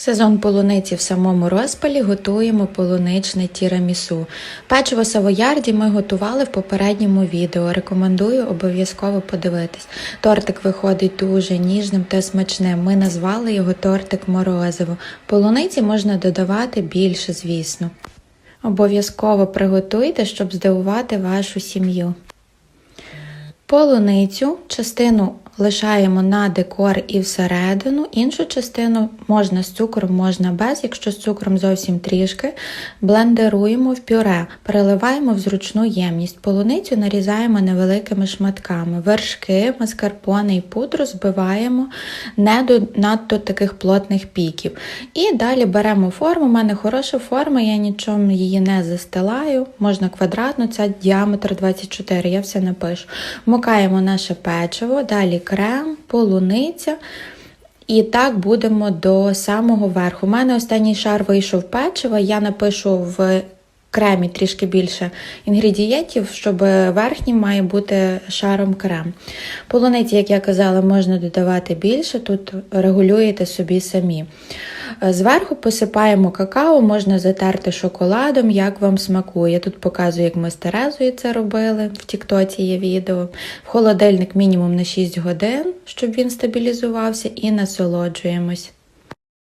Сезон полуниці в самому розпалі готуємо полуничне тірамісу. Печиво савоярді ми готували в попередньому відео. Рекомендую обов'язково подивитись. Тортик виходить дуже ніжним та смачним. Ми назвали його тортик морозиво. Полуниці можна додавати більше, звісно. Обов'язково приготуйте, щоб здивувати вашу сім'ю. Полуницю частину лишаємо на декор і всередину, іншу частину можна з цукром, можна без, якщо з цукром зовсім трішки, блендеруємо в пюре, переливаємо в зручну ємність. Полуницю нарізаємо невеликими шматками. Вершки, маскарпоне і пудру збиваємо не до надто таких плотних піків. І далі беремо форму. У мене хороша форма, я нічим її не застилаю. Можна квадратну, це діаметр 24, я все напишу. Вмикаємо наше печиво, далі крем, полуниця. І так будемо до самого верху. У мене останній шар вийшов печива, я напишу в кремі трішки більше інгредієнтів, щоб верхній має бути шаром крем. Полуниці, як я казала, можна додавати більше, тут регулюєте собі самі. Зверху посипаємо какао, можна затерти шоколадом, як вам смакує. Тут показую, як ми з Терезою це робили. В Тіктоці є відео. В холодильник мінімум на 6 годин, щоб він стабілізувався, і насолоджуємось.